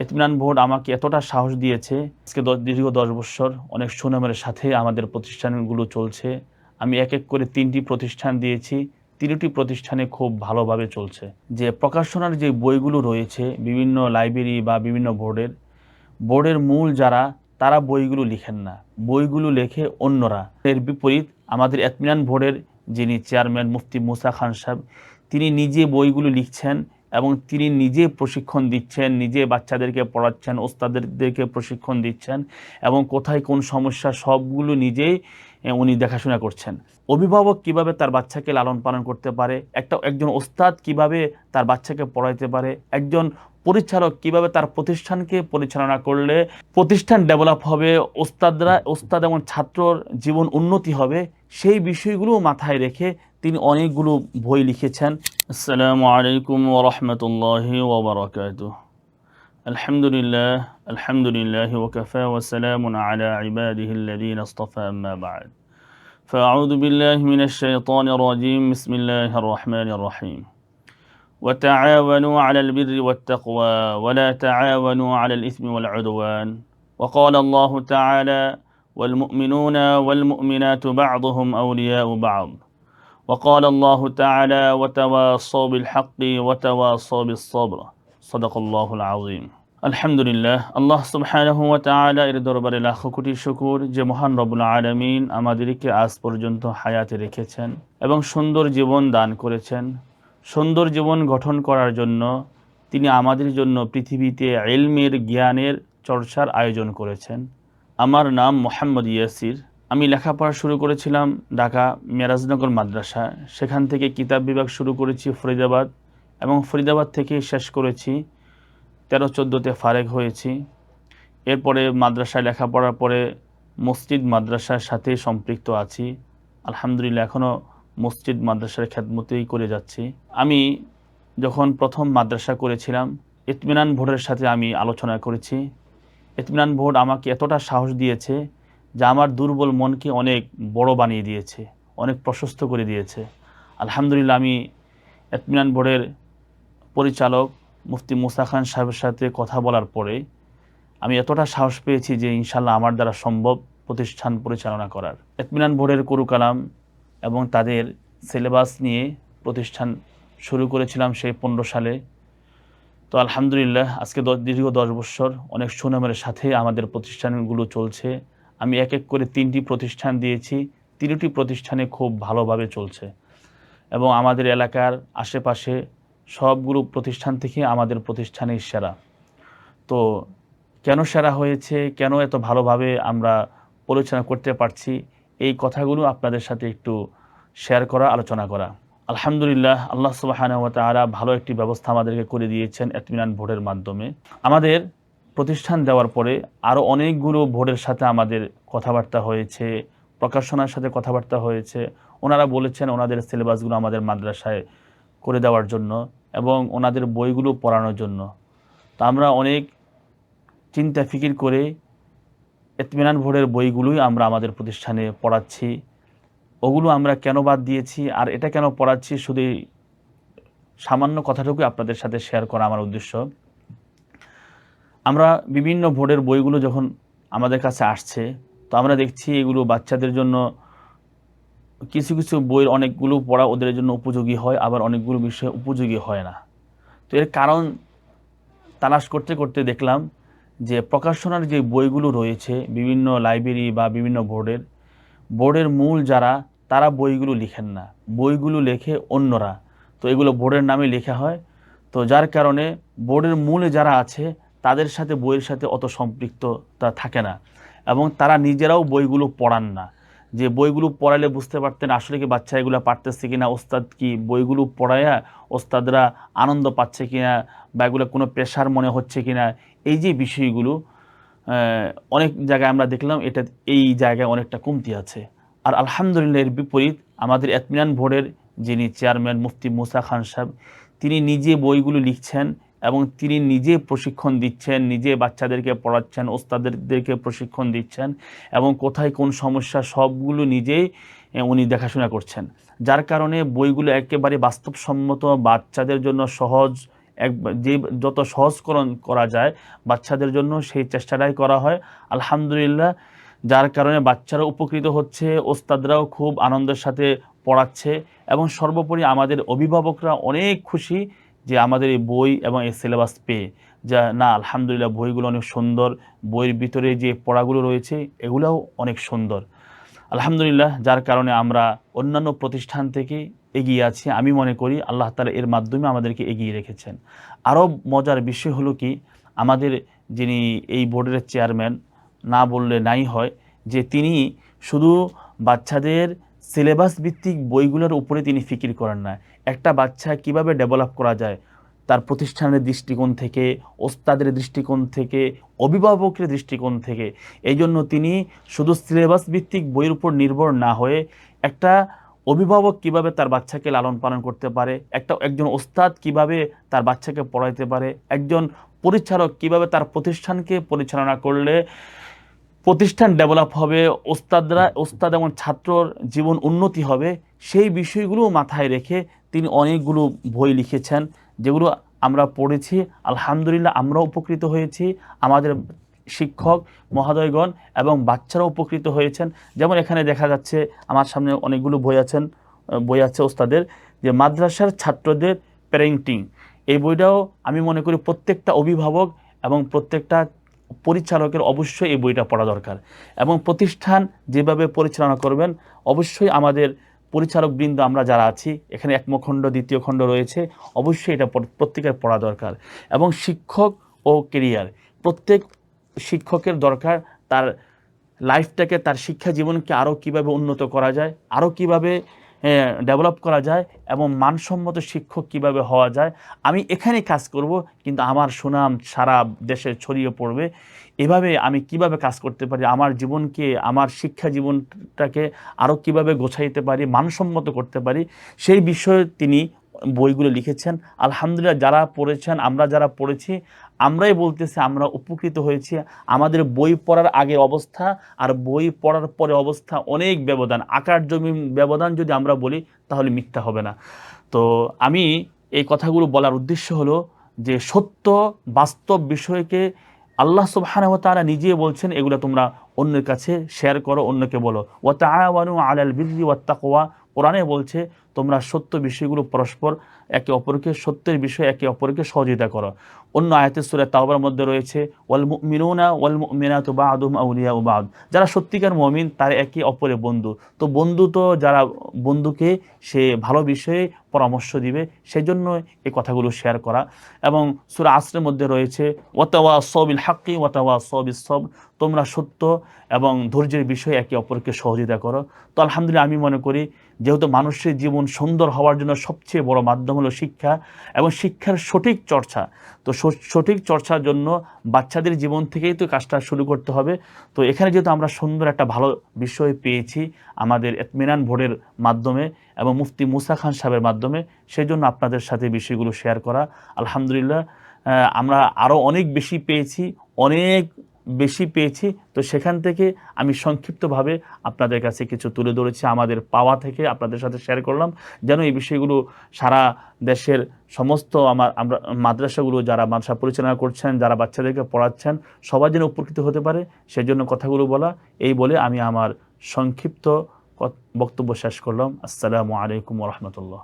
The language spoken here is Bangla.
ইতমিনান বোর্ড আমাকে এতটা সাহস দিয়েছে। আজকে দীর্ঘ দশ বছর অনেক সুনামের সাথে আমাদের প্রতিষ্ঠানগুলো চলছে। আমি এক এক করে তিনটি প্রতিষ্ঠান দিয়েছি। তিনটি প্রতিষ্ঠানে খুব ভালোভাবে চলছে। যে প্রকাশনার যে বইগুলো রয়েছে, বিভিন্ন লাইব্রেরি বা বিভিন্ন বোর্ডের বোর্ডের মূল যারা, তারা বইগুলো লিখেন না। বইগুলো লেখে অন্যরা। এর বিপরীত, আমাদের এতমিনান বোর্ডের যিনি চেয়ারম্যান মুফতি মুসা খান সাহেব, তিনি নিজে বইগুলো লিখছেন। এবং তিনি নিজে প্রশিক্ষণ দিচ্ছেন, নিজে বাচ্চাদেরকে পড়াচ্ছেন ওস্তাদেরকে প্রশিক্ষণ দিচ্ছেন এবং কোথায় কোন সমস্যা সবগুলো নিজেই উনি দেখাশোনা করছেন। অভিভাবক কীভাবে তার বাচ্চাকে লালন পালন করতে পারে, একটা, একজন ওস্তাদ কীভাবে তার বাচ্চাকে পড়াইতে পারে, একজন পরিচালক কীভাবে তার প্রতিষ্ঠানকে পরিচালনা করলে প্রতিষ্ঠান ডেভেলপ হবে, ওস্তাদরা, ওস্তাদ এবং ছাত্রর জীবন উন্নতি হবে, সেই বিষয়গুলো মাথায় রেখে তিনি অনেকগুলো বই লিখেছেন। السلام عليكم ورحمة الله وبركاته. الحمد لله الحمد لله وكفى وسلام على عباده الذين اصطفى أما بعد. فأعوذ بالله من الشيطان الرجيم. بسم الله الرحمن الرحيم. وتعاونوا على البر والتقوى ولا تعاونوا على الإثم والعدوان. وقال الله تعالى والمؤمنون والمؤمنات بعضهم أولياء بعض. وقال الله تعالى وتواصوا بالحق وتواصوا بالصبر صدق الله العظيم আলহামদুলিল্লাহ আল্লাহ সুবহানাহু ওয়া তাআলা এর দরবারে লাখো কোটি শুকুর যে মহান রব্বুল আলামিন আমাদেরকে আজ পর্যন্ত হায়াতে রেখেছেন এবং সুন্দর জীবন দান করেছেন সুন্দর জীবন গঠন করার জন্য তিনি আমাদের জন্য পৃথিবীতে এলমের জ্ঞানের চর্চার আয়োজন করেছেন আমার নাম মোহাম্মদ ইয়াসির আমি লেখাপড়া শুরু করেছিলাম ঢাকা মেরাজনগর মাদ্রাসা। সেখান থেকে কিতাব বিভাগ শুরু করেছি ফরিদাবাদ এবং ফরিদাবাদ থেকে শেষ করেছি তেরো চোদ্দোতে ফারেক হয়েছি। এরপরে মাদ্রাসায় লেখাপড়ার পরে মসজিদ মাদ্রাসার সাথে সম্পৃক্ত আছি। আলহামদুলিল্লাহ এখনও মসজিদ মাদ্রাসার খ্যাতমতেই করে যাচ্ছি। আমি যখন প্রথম মাদ্রাসা করেছিলাম, ইতমিনান ভোটের সাথে আমি আলোচনা করেছি। ইতমিনান ভোট আমাকে এতটা সাহস দিয়েছে যা আমার দুর্বল মনকে অনেক বড় বানিয়ে দিয়েছে, অনেক প্রশস্ত করে দিয়েছে। আলহামদুলিল্লাহ, আমি ইতমিনান বোর্ডের পরিচালক মুফতি মুসা খান সাহেবের সাথে কথা বলার পরে আমি এতটা সাহস পেয়েছি যে ইনশাল্লাহ আমার দ্বারা সম্ভব প্রতিষ্ঠান পরিচালনা করার। এতমিনান বোর্ডের কুরুকালাম এবং তাদের সিলেবাস নিয়ে প্রতিষ্ঠান শুরু করেছিলাম সেই পনেরো সালে। তো আলহামদুলিল্লাহ, আজকে দীর্ঘ দশ বছর অনেক সুনামের সাথে আমাদের প্রতিষ্ঠানগুলো চলছে। আমি এক এক করে তিনটি প্রতিষ্ঠান দিয়েছি। তিনটি প্রতিষ্ঠানে খুব ভালোভাবে চলছে। এবং আমাদের এলাকার আশেপাশে সবগুলো প্রতিষ্ঠান থেকে আমাদের প্রতিষ্ঠানেই সেরা। তো কেন সেরা হয়েছে? কেন এত ভালোভাবে আমরা পরিচালনা করতে পারছি? এই কথাগুলো আপনাদের সাথে একটু শেয়ার করা, আলোচনা করা। আলহামদুলিল্লাহ, আল্লাহ সুবাহানা ভালো একটি ব্যবস্থা আমাদেরকে করে দিয়েছেন এতমিনান ভোটের মাধ্যমে। আমাদের প্রতিষ্ঠান দেওয়ার পরে আরও অনেকগুলো ভোটের সাথে আমাদের কথাবার্তা হয়েছে, প্রকাশনার সাথে কথাবার্তা হয়েছে। ওনারা বলেছেন ওনাদের সিলেবাসগুলো আমাদের মাদ্রাসায় করে দেওয়ার জন্য এবং ওনাদের বইগুলো পড়ানোর জন্য। তা আমরা অনেক চিন্তা ফিকির করে এতমিনান ভোরের বইগুলোই আমরা আমাদের প্রতিষ্ঠানে পড়াচ্ছি। ওগুলো আমরা কেন বাদ দিয়েছি আর এটা কেন পড়াচ্ছি শুধু সামান্য কথাটুকুই আপনাদের সাথে শেয়ার করা আমার উদ্দেশ্য। আমরা বিভিন্ন বোর্ডের বইগুলো যখন আমাদের কাছে আসছে, তো আমরা দেখছি এগুলো বাচ্চাদের জন্য কিছু কিছু বইয়ের অনেকগুলো পড়া ওদের জন্য উপযোগী হয়, আবার অনেকগুলো বিষয় উপযোগী হয় না। তো এর কারণ তালাশ করতে করতে দেখলাম যে প্রকাশনার যে বইগুলো রয়েছে বিভিন্ন লাইব্রেরি বা বিভিন্ন বোর্ডের বোর্ডের মূল যারা, তারা বইগুলো লিখেন না। বইগুলো লেখে অন্যরা। তো এগুলো বোর্ডের নামে লেখা হয়। তো যার কারণে বোর্ডের মূলে যারা আছে তাদের সাথে বইয়ের সাথে অত সম্পৃক্ততা থাকে না এবং তারা নিজেরাও বইগুলো পড়ান না। যে বইগুলো পড়ালে বুঝতে পারতেন আসলে কি বাচ্চা এগুলো পারতেছে কি না ওস্তাদ কি বইগুলো পড়ায়া ওস্তাদরা আনন্দ পাচ্ছে কিনা বা এগুলো কোনো প্রেশার মনে হচ্ছে কি না এই যে বিষয়গুলো অনেক জায়গায় আমরা দেখলাম এটা এই জায়গায় অনেকটা কমতি আছে। আর আলহামদুলিল্লাহ এর বিপরীত আমাদের এতমিনান বোর্ডের যিনি চেয়ারম্যান মুফতি মুসা খান সাহেব, তিনি নিজে বইগুলো লিখছেন এবং তিনি নিজে প্রশিক্ষণ দিচ্ছেন, নিজে বাচ্চাদেরকে পড়াচ্ছেন ওস্তাদেরকে প্রশিক্ষণ দিচ্ছেন এবং কোথায় কোন সমস্যা সবগুলো নিজেই উনি দেখাশোনা করছেন। যার কারণে বইগুলো একেবারে বাস্তবসম্মত বাচ্চাদের জন্য সহজ, এক, যে যত সহজকরণ করা যায় বাচ্চাদের জন্য সেই চেষ্টাটাই করা হয়। আলহামদুলিল্লাহ, যার কারণে বাচ্চারা উপকৃত হচ্ছে, ওস্তাদরাও খুব আনন্দের সাথে পড়াচ্ছে এবং সর্বোপরি আমাদের অভিভাবকরা অনেক খুশি যে আমাদের এই বই এবং এই সিলেবাস পেয়ে, যা না, আলহামদুলিল্লাহ বইগুলো অনেক সুন্দর, বইয়ের ভিতরে যে পড়াগুলো রয়েছে, এগুলোও অনেক সুন্দর। আলহামদুলিল্লাহ, যার কারণে আমরা অন্যান্য প্রতিষ্ঠান থেকে এগিয়ে আছি। আমি মনে করি আল্লাহ তালা এর মাধ্যমে আমাদেরকে এগিয়ে রেখেছেন। আরও মজার বিষয় হলো কি, আমাদের যিনি এই বোর্ডের চেয়ারম্যান না বললে নাই হয়, যে তিনি শুধু বাচ্চাদের সিলেবাস ভিত্তিক বইগুলোর উপরে তিনি ফিকির করেন না। একটা বাচ্চা কীভাবে ডেভেলপ করা যায়? তার প্রতিষ্ঠানের দৃষ্টিকোণ থেকে, ওস্তাদের দৃষ্টিকোণ থেকে, অভিভাবকের দৃষ্টিকোণ থেকে। এই জন্য তিনি শুধু সিলেবাস ভিত্তিক বইয়ের উপর নির্ভর না হয়ে একটা অভিভাবক কীভাবে তার বাচ্চাকে লালন পালন করতে পারে, একটা একজন ওস্তাদ কীভাবে তার বাচ্চাকে পড়াইতে পারে, একজন পরিচালক কীভাবে তার প্রতিষ্ঠানকে পরিচালনা করলে প্রতিষ্ঠান ডেভেলপ হবে, ওস্তাদরা, ওস্তাদ এবং ছাত্রর জীবন উন্নতি হবে, সেই বিষয়গুলো মাথায় রেখে তিনি অনেকগুলো বই লিখেছেন, যেগুলো আমরা পড়েছি। আলহামদুলিল্লাহ আমরা উপকৃত হয়েছি। আমাদের শিক্ষক, মহাদয়গণ এবং বাচ্চারা উপকৃত হয়েছেন। যেমন এখানে দেখা যাচ্ছে, আমার সামনে অনেকগুলো বই আছেন, বই আছে ওস্তাদের, যে মাদ্রাসার ছাত্রদের প্যারেন্টিং এই বইটাও আমি মনে করি প্রত্যেকটা অভিভাবক এবং প্রত্যেকটা পরিচালকের অবশ্যই এই বইটা পড়া দরকার। এবং প্রতিষ্ঠান যেভাবে পরিচালনা করবেন, অবশ্যই আমাদের পরিচালক বৃন্দ আমরা যারা আছি, এখানে একম খণ্ড দ্বিতীয় খণ্ড রয়েছে, অবশ্যই এটা প্রত্যেকের পড়া দরকার। এবং শিক্ষক ও কেরিয়ার, প্রত্যেক শিক্ষকের দরকার তার লাইফটাকে, তার শিক্ষা জীবনকে আরও কীভাবে উন্নত করা যায় আরও কীভাবে ডেভেলপ করা যায় এবং মানসম্মত শিক্ষক কীভাবে হওয়া যায়, আমি এখানে কাজ করব, কিন্তু আমার সুনাম সারা দেশে ছড়িয়ে পড়বে। এভাবে আমি কীভাবে কাজ করতে পারি, আমার জীবনকে, আমার শিক্ষা জীবনটাকে আরও কীভাবে গোছাইতে পারি, মানসম্মত করতে পারি, সেই বিষয়ে তিনি বইগুলো লিখেছেন। আলহামদুলিল্লাহ, যারা পড়েছেন, আমরা যারা পড়েছি আমরাই বলতেছি, আমরা উপকৃত হয়েছি। আমাদের বই পড়ার আগের অবস্থা আর বই পড়ার পরে অবস্থা অনেক ব্যবধান। আকার জমি ব্যবধান যদি আমরা বলি, তাহলে মিথ্যা হবে না। তো আমি এই কথাগুলো বলার উদ্দেশ্য হলো যে, সত্য বাস্তব বিষয়কে আল্লাহ সুবহানাহু তাআলা নিজে বলছেন, এগুলো তোমরা অন্যের কাছে শেয়ার করো, অন্যকে বলো। ওয়া তাআওয়ানু আলাল বিররি ওয়াত তাকওয়া। কোরআনে বলছে তোমরা সত্য বিষয়গুলো পরস্পর একে অপরকে, সত্যের বিষয়ে একে অপরকে সহযোগিতা করো। অন্য আয়াতের সূরা তাওবার মধ্যে রয়েছে ওয়াল মুমিনুনা ওয়াল মিনা তো মুমিনাতু বা'দুহুম আউলিয়াউ বা'দ। যারা সত্যিকার মমিন, তার একে অপরের বন্ধু। তো বন্ধু তো যারা বন্ধুকে সে ভালো বিষয়ে পরামর্শ দিবে, সেজন্য এই কথাগুলো শেয়ার করা। এবং সূরা আসরের মধ্যে রয়েছে ওয়াতাওয়া সবিল হাক্কি ওয়াতাওয়া সবিস সব তোমরা সত্য এবং ধৈর্যের বিষয়ে একে অপরকে সহযোগিতা করো। তো আলহামদুলিল্লাহ, আমি মনে করি, যেহেতু মানুষের জীবন সুন্দর হওয়ার জন্য সবচেয়ে বড় মাধ্যম হলো শিক্ষা এবং শিক্ষার সঠিক চর্চা। তো সঠিক চর্চার জন্য বাচ্চাদের জীবন থেকেই তো কাজটা শুরু করতে হবে। তো এখানে যেহেতু আমরা সুন্দর একটা ভালো বিষয় পেয়েছি আমাদের এতমিনান বোর্ডের মাধ্যমে এবং মুফতি মুসা খান সাহেবের মাধ্যমে সেই জন্য আপনাদের সাথে বিষয়গুলো শেয়ার করা। আলহামদুলিল্লাহ আমরা আরও অনেক বেশি পেয়েছি, অনেক বেশি পেয়েছি, তো সেখান থেকে আমি সংক্ষিপ্তভাবে আপনাদের কাছে কিছু তুলে ধরেছি, আমাদের পাওয়া থেকে আপনাদের সাথে শেয়ার করলাম। যেন এই বিষয়গুলো সারা দেশের সমস্ত আমার, আমরা, মাদ্রাসাগুলো যারা মাদ্রাসা পরিচালনা করছেন, যারা বাচ্চাদেরকে পড়াচ্ছেন সবার যেন উপকৃত হতে পারে। সেজন্য কথাগুলো বলা, এই বলে আমি আমার সংক্ষিপ্ত বক্তব্য শেষ করলাম। আসসালামু আলাইকুম রহমতুল্লাহ।